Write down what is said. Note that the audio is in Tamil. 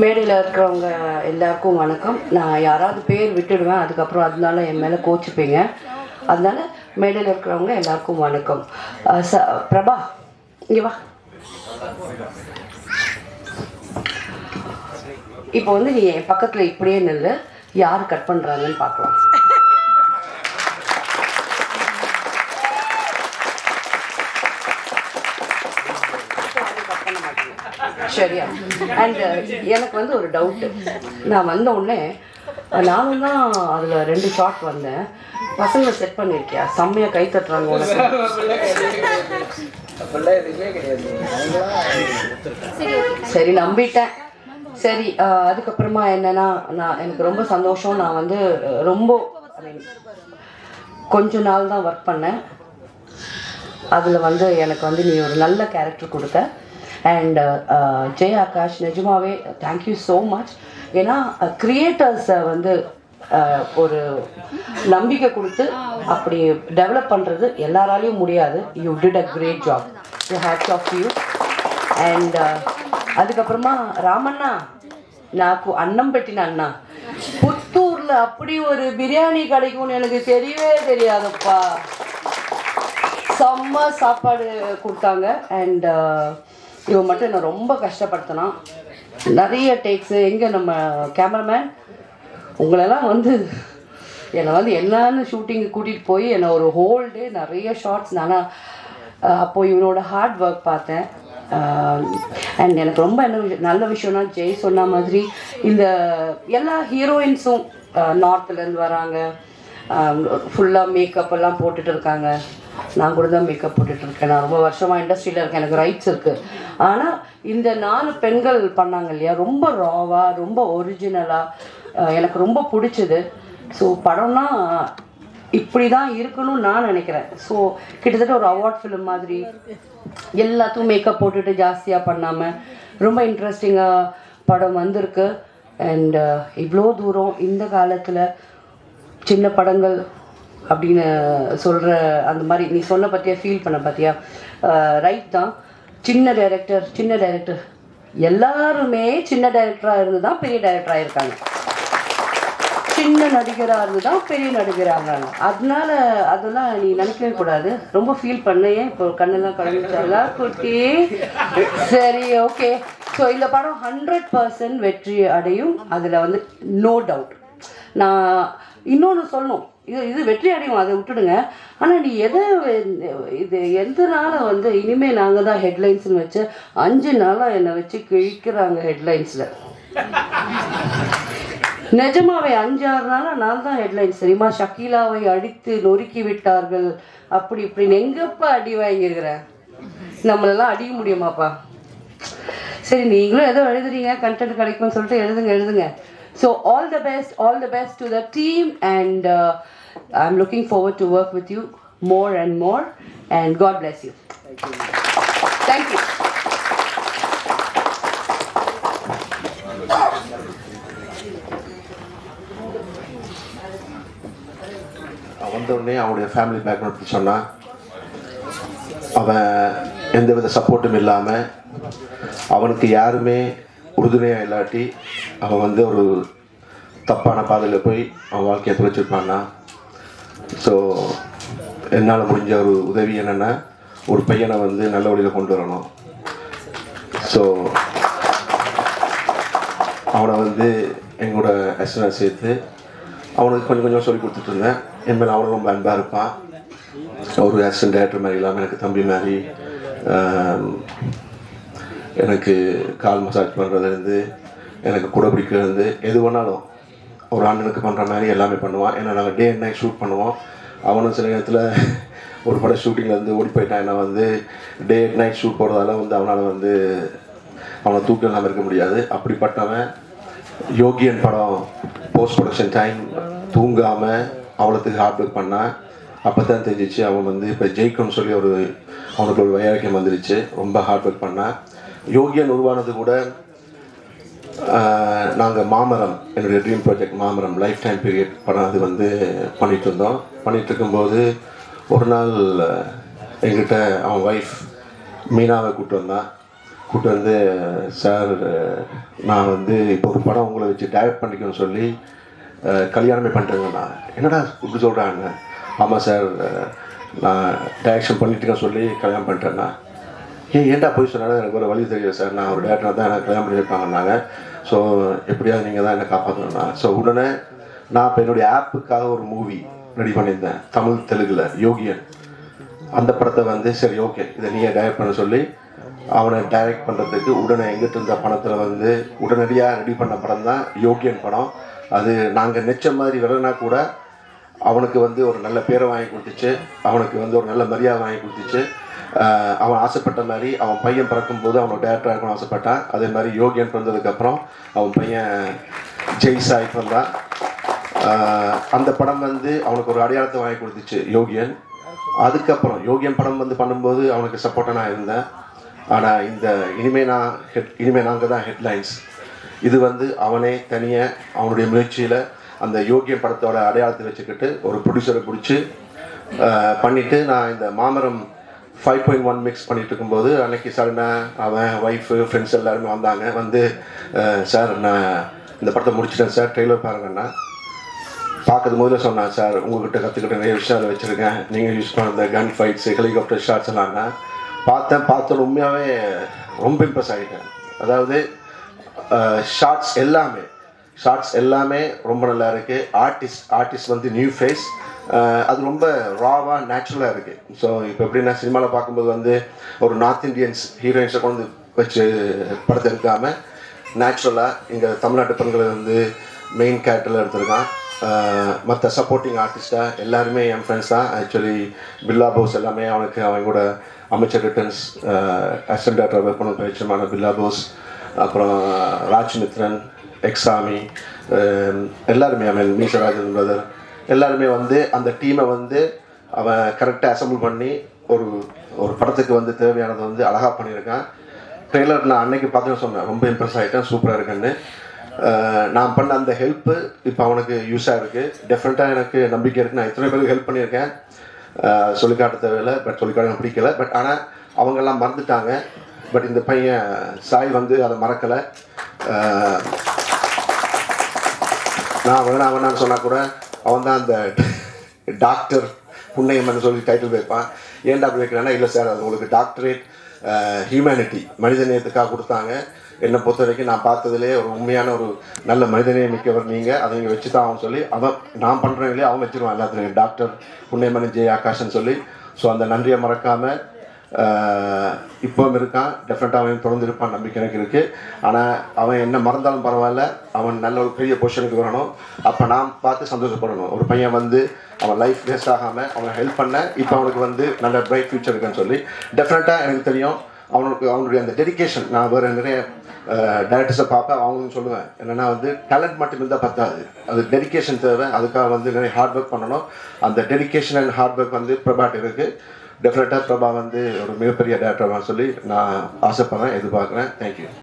மேடையில் இருக்கிறவங்க எல்லாருக்கும் வணக்கம். நான் யாராவது பேர் விட்டுடுவேன் அதுக்கப்புறம் அதனால என் மேலே கோச்சிப்பீங்க. அதனால மேடையில் இருக்கிறவங்க எல்லாருக்கும் வணக்கம். ச பிரபா இங்கே வா. இப்போ வந்து நீ என் பக்கத்தில் இப்படியே நில்லு. யார் கட் பண்ணுறாங்கன்னு பார்க்கலாம். சரியா அண்ட் uh, எனக்கு வந்து ஒரு டவுட்டு நான் வந்த உடனே நானும் தான் அதில் ரெண்டு ஷாட் வந்தேன். பசங்களை செட் பண்ணியிருக்கியா செம்மையாக கை தட்டுறாங்க உனக்கு. சரி நம்பிட்டேன். சரி அதுக்கப்புறமா என்னன்னா நான் எனக்கு ரொம்ப சந்தோஷம். நான் வந்து ரொம்ப கொஞ்ச நாள் தான் ஒர்க் பண்ணேன். அதில் வந்து எனக்கு வந்து நீ ஒரு நல்ல கேரக்டர் கொடுத்த அண்ட் ஜெய் ஆகாஷ் நிஜமாவே தேங்க்யூ ஸோ மச் ஏன்னா கிரியேட்டர்ஸை வந்து அஹ், ஒரு நம்பிக்கை கொடுத்து அப்படி டெவலப் பண்ணுறது எல்லாராலையும் முடியாது you did a great job you hats off you and அதுக்கப்புறமா ராமண்ணா నాకు అన్నం పెట్టిన అన్న புத்தூர்ல அப்படி ஒரு பிரியாணி கிடைக்கும்னு எனக்கு தெரியவே தெரியாதப்பா செம்ம சாப்பாடு கொடுத்தாங்க அண்ட் இவன் மட்டும் என்னை ரொம்ப கஷ்டப்படுத்தினான் நிறைய டேக்ஸு எங்கே நம்ம கேமராமேன் உங்களெல்லாம் வந்து என்னை வந்து என்னன்னு ஷூட்டிங்கு கூட்டிகிட்டு போய் என்னை ஒரு ஹோல் டே நிறைய ஷார்ட்ஸ் நானா அப்போது அப்போ இவனோட ஹார்ட் ஒர்க் பார்த்தேன். அண்ட் எனக்கு ரொம்ப என்ன விஷயம் நல்ல விஷயம்னா ஜெய் சொன்ன மாதிரி இந்த எல்லா ஹீரோயின்ஸும் நார்த்துலேருந்து வராங்க. ஃபுல்லாக மேக்கப் எல்லாம் போட்டுட்டு இருக்காங்க. நான் கூட தான் மேக்கப் போட்டுட்டு இருக்கேன். நான் ரொம்ப வருஷமாக இண்டஸ்ட்ரியில் இருக்கேன். எனக்கு ரைட்ஸ் இருக்குது ஆனால் இந்த நாலு பெண்கள் பண்ணாங்க இல்லையா? ரொம்ப ராவாக ரொம்ப ஒரிஜினலாக எனக்கு ரொம்ப பிடிச்சது. ஸோ படம்னா இப்படி தான் இருக்கணும்னு நான் நினைக்கிறேன். ஸோ கிட்டத்தட்ட ஒரு அவார்ட் ஃபிலிம் மாதிரி எல்லாத்துக்கும் மேக்கப் போட்டுட்டு ஜாஸ்தியாக பண்ணாமல் ரொம்ப இன்ட்ரெஸ்டிங்காக படம் வந்திருக்கு. அண்ட் இவ்வளோ தூரம் இந்த காலத்தில் சின்ன படங்கள் அப்படின்னு சொல்கிற அந்த மாதிரி நீ சொன்ன பற்றியா ஃபீல் பண்ண பார்த்தியா ரைட் தான். சின்ன டைரக்டர் சின்ன டைரக்டர் எல்லாருமே சின்ன டைரக்டராக இருந்து தான் பெரிய டைரக்டராக இருக்காங்க சின்ன நடிகராக இருந்து தான் பெரிய நடிகராக அதனால அதெல்லாம் நீ நினைக்கவே கூடாது. ரொம்ப ஃபீல் பண்ணையே இப்போ கண்ணெல்லாம் கலந்துச்சாலா குட்டி. சரி ஓகே ஸோ இந்த படம் ஹண்ட்ரட் பர்சன்ட் வெற்றி அடையும். அதில் வந்து நோ டவுட் நான் இன்னொன்று சொல்லணும். இது இது வெற்றி அடையும் அதை விட்டுடுங்க. ஆனால் நீ எதை இது எந்த நாளை வந்து இனிமேல் நாங்கள் தான் ஹெட்லைன்ஸ்னு வச்சு அஞ்சு நாளாக என்னை வச்சு கிழிக்கிறாங்க ஹெட்லைன்ஸில் நிஜமாவே அஞ்சாறு நாளாக நான் தான் ஹெட்லைன்ஸ் தெரியுமா? ஷக்கீலாவை அடித்து நொறுக்கி விட்டார்கள். அப்படி இப்படின்னு எங்கப்பா அடி வாங்கியிருக்கிறேன் நம்மளெல்லாம் அடிக்க முடியுமாப்பா? சரி நீங்களும் ஏதோ எழுதுறீங்க கண்டென்ட் கிடைக்கும்னு சொல்லிட்டு எழுதுங்க எழுதுங்க. So all the best all the best to the team and I looking forward to work work with you more and more and God you. You you. அவன் வந்த அவனுடைய ஃபேமிலி பேக்ரவுண்ட் பற்றி சொன்னான் அவன் எந்தவித சப்போர்ட்டும் இல்லாமல் அவனுக்கு யாருமே உறுதுணையாக இல்லாட்டி அவன் வந்து ஒரு தப்பான பாதையில் போய் அவன் வாழ்க்கையை தொலைச்சிருப்பான்னா ஸோ என்னால் முடிஞ்ச ஒரு உதவி என்னென்னா ஒரு பையனை வந்து நல்ல வழியில் கொண்டு வரணும். ஸோ அவனை வந்து எங்களோட எஸ்என்எஸ் சேர்த்து அவனுக்கு கொஞ்சம் கொஞ்சம் சொல்லி கொடுத்துட்டு இருந்தேன் என் மேலே அவனும் ரொம்ப அன்பாக இருப்பான். ஒரு அசிஸ்டன்ட் டேரக்டர் மாதிரி இல்லாமல் எனக்கு தம்பி மாதிரி எனக்கு கால் மசாஜ் பண்ணுறதுலேருந்து எனக்கு கூட பிடிக்கிறதுலேருந்து எது வேணாலும் ஒரு அண்ணனுக்கு பண்ணுற மாதிரி எல்லாமே பண்ணுவான். ஏன்னா நாங்கள் டே அண்ட் நைட் ஷூட் பண்ணுவோம். அவனும் சில நேரத்தில் ஒரு படம் ஷூட்டிங்கில் வந்து ஓடி போயிட்டான். ஏன்னா வந்து டே அண்ட் நைட் ஷூட் போகிறதால வந்து அவனால் வந்து அவனை தூக்கம் இல்லாமல் இருக்க முடியாது. அப்படிப்பட்டவன் யோகியன் படம் போஸ்ட் ப்ரொடக்ஷன் டைம் தூங்காமல் அவ்வளோத்துக்கு ஹார்ட் ஒர்க் பண்ணான் அப்போ தான் தெரிஞ்சிச்சு அவன் வந்து இப்போ ஜெயிக்கும்னு சொல்லி ஒரு அவனுக்கு ஒரு வைராக்கியம் வந்துருச்சு. ரொம்ப ஹார்ட் ஒர்க் பண்ணான் யோகியன் உருவானது கூட நாங்கள் மாமரம் என்னுடைய dream project Maamaram lifetime period படம் அது வந்து பண்ணிட்டு இருந்தோம் பண்ணிட்டு இருக்கும்போது ஒரு நாள் எங்கிட்ட அவன் ஒய்ஃப் மீனாவை கூப்பிட்டு வந்தான் கூப்பிட்டு வந்து சார் நான் வந்து இப்போ ஒரு படம் உங்களை வச்சு டைரக்ட் பண்ணிக்கணும்னு சொல்லி கல்யாணமே பண்ணிட்டேங்கண்ணா. என்னடா இப்படி சொல்கிறாங்க ஆமாம் சார் நான் டைரக்ஷன் பண்ணிட்டுருக்கேன் சொல்லி கல்யாணம் பண்ணிட்டேண்ணா. ஏன் ஏன்டா போய் சொன்னாலும் எனக்கு ஒரு வழி தெரியும் சார்? நான் ஒரு டேரக்டர் தான் எனக்கு கல்யாணம் பண்ணியிருப்பாங்கன்னாங்க. ஸோ எப்படியாவது நீங்கள் தான் என்னை காப்பாற்றணும்னா ஸோ உடனே நான் இப்போ என்னுடைய ஆப்புக்காக ஒரு மூவி ரெடி பண்ணியிருந்தேன். தமிழ் தெலுங்குல யோகியன். அந்த படத்தை வந்து சரி ஓகே இதை நீங்கள் டைரக்ட் பண்ண சொல்லி அவனை டைரக்ட் பண்ணுறதுக்கு உடனே எங்கிட்ட இருந்த பணத்தில் வந்து உடனடியாக ரெடி பண்ண படம் தான் யோகியன் படம். அது நாங்கள் நெச்ச மாதிரி விளைனா கூட அவனுக்கு வந்து ஒரு நல்ல பேரை வாங்கி கொடுத்துச்சு. அவனுக்கு வந்து ஒரு நல்ல மரியாதை வாங்கி கொடுத்துச்சு. அவன் ஆசைப்பட்ட மாதிரி அவன் பையன் பிறக்கும்போது அவனோட டேரக்டராக இருக்கணும்னு ஆசைப்பட்டான். அதே மாதிரி யோகியன் பிறந்ததுக்கப்புறம் அவன் பையன் ஜெய் சாய் வந்தான். அந்த படம் வந்து அவனுக்கு ஒரு அடையாளத்தை வாங்கி கொடுத்துச்சு யோகியன். அதுக்கப்புறம் யோகியன் படம் வந்து பண்ணும்போது அவனுக்கு சப்போர்ட்டாக நான் இருந்தேன். ஆனால் இந்த இனிமே நான் ஹெட் இனிமே நாங்கள் தான் ஹெட்லைன்ஸ் இது வந்து அவனே தனியாக அவனுடைய முயற்சியில் அந்த யோகிய படத்தோட அடையாளத்தை வச்சுக்கிட்டு ஒரு ப்ரொடியூசரை பிடிச்சி பண்ணிவிட்டு நான் இந்த மாமரம் ஃபைவ் பாயிண்ட் ஒன் மிக்ஸ் பண்ணிட்டு இருக்கும்போது அன்னைக்கு சடனாக அவன் ஒய்ஃபு ஃப்ரெண்ட்ஸ் எல்லாருமே வந்தாங்க. வந்து சார் நான் இந்த படத்தை முடிச்சிட்டேன் சார் ட்ரெய்லர் பாருங்கண்ணா பார்க்கறது முதல்ல சொன்னான் சார் உங்ககிட்ட கற்றுக்கிட்ட நிறைய விஷயம் அதை வச்சுருக்கேன். நீங்கள் யூஸ் பண்ண இந்த கன் ஃபைட்ஸ் ஹெலிகாப்டர் ஷாட்ஸ் எல்லாம்னா பார்த்தேன் பார்த்தோன்னு உண்மையாகவே ரொம்ப இம்ப்ரெஸ் ஆகிட்டேன் அதாவது ஷார்ட்ஸ் எல்லாமே ஷார்ட்ஸ் எல்லாமே ரொம்ப நல்லா இருக்குது ஆர்டிஸ்ட் ஆர்டிஸ்ட் வந்து நியூ ஃபேஸ் அது ரொம்ப ராவாக நேச்சுரலாக இருக்குது ஸோ இப்போ எப்படின்னா சினிமாவில் பார்க்கும்போது வந்து ஒரு நார்த் இந்தியன்ஸ் ஹீரோயின்ஸை கொண்டு வச்சு படத்தை எடுக்காமல் நேச்சுரலாக இங்கே தமிழ்நாட்டு பெண்களை வந்து மெயின் கேரக்டரில் எடுத்திருக்கான். மற்ற சப்போர்ட்டிங் ஆர்டிஸ்டாக எல்லாருமே என் ஃப்ரெண்ட்ஸ் தான். ஆக்சுவலி பில்லா போஸ் எல்லாமே அவனுக்கு அவங்க கூட அமைச்சர் ரிட்டர்ன்ஸ் அசிஸ்டன்ட் டேரக்டர் ஒர்க் பண்ண பயிற்சியமான பில்லா போஸ் அப்புறம் ராஜ் மித்ரன் எக்ஸாமி um, எல்லாருமே அவன் மீசராஜன் பிரதர் எல்லாருமே வந்து அந்த டீமை வந்து அவன் கரெக்டாக அசம்பிள் பண்ணி ஒரு ஒரு படத்துக்கு வந்து தேவையானதை வந்து அழகாக பண்ணியிருக்கான். ட்ரெய்லர் நான் அன்னைக்கு பார்த்து சொன்னேன் ரொம்ப இம்ப்ரெஸ் ஆகிட்டேன் சூப்பராக இருக்குன்னு. Uh, நான் பண்ண அந்த ஹெல்ப்பு இப்போ அவனுக்கு யூஸாக இருக்குது டெஃபினட்டாக எனக்கு நம்பிக்கை இருக்குது நான் எத்தனை பேருக்கு ஹெல்ப் பண்ணியிருக்கேன். Uh, சொல்லிக்காட்ட காட்ட தேவையில்லை பட் சொல்லிக்காட்ட பிடிக்கல. பட் ஆனால் அவங்கெல்லாம் மறந்துட்டாங்க. பட் இந்த பையன் சாய் வந்து அதை மறக்கலை. Uh, நான் வேணாம் சொன்னால் கூட அவன் தான் அந்த டாக்டர் புண்ணியம்னு சொல்லி டைட்டில் வைப்பான். ஏன்டா அப்படி வைக்கிறான்னா இல்லை சார் அது உங்களுக்கு டாக்டரேட் ஹியூமனிட்டி மனிதநேயத்துக்காக கொடுத்தாங்க. என்னை பொறுத்த வரைக்கும் நான் பார்த்ததுலேயே ஒரு உண்மையான ஒரு நல்ல மனிதநேயம் மிக்கவர் நீங்கள் அதை இங்கே வச்சு தான் அவன் சொல்லி அவன் நான் பண்ணுறேன் இல்லையா அவன் வச்சுருவான் எல்லாத்துலையும். டாக்டர் புண்ணியமணி ஜெய் ஆகாஷ்னு சொல்லி. ஸோ அந்த நன்றியை மறக்காமல் இப்போவும் இருக்கான் டெஃபினட்டாக அவன் தொடர்ந்து இருப்பான் நம்பிக்கை எனக்கு இருக்குது ஆனால் அவன் என்ன மறந்தாலும் பரவாயில்ல. அவன் நல்ல ஒரு பெரிய பொசிஷனுக்கு வரணும். அப்போ நாம் பார்த்து சந்தோஷப்படணும். ஒரு பையன் வந்து அவன் லைஃப் வேஸ்ட் ஆகாமல் அவனை ஹெல்ப் பண்ண இப்போ அவனுக்கு வந்து நல்ல பிரைட் ஃபியூச்சர் இருக்குன்னு சொல்லி டெஃபினட்டாக எனக்கு தெரியும். அவனுக்கு அவனுடைய அந்த டெடிகேஷன் நான் வேறு நிறைய டேரக்டர்ஸை பார்ப்பேன் அவங்களும் சொல்லுவேன். என்னென்னா வந்து டேலண்ட் மட்டும் இருந்தால் பத்தாது. அது டெடிகேஷன் தேவை. அதுக்காக வந்து நிறைய ஹார்ட் ஒர்க் பண்ணணும். அந்த டெடிகேஷன் அண்ட் ஹார்ட் ஒர்க் வந்து பிரபாட் இருக்குது டெஃபினட்டாக பிரபா வந்து ஒரு மிகப்பெரிய டேரக்டர் சொல்லி நான் ஆசைப்படுறேன் எதிர்பார்க்குறேன். தேங்க்யூ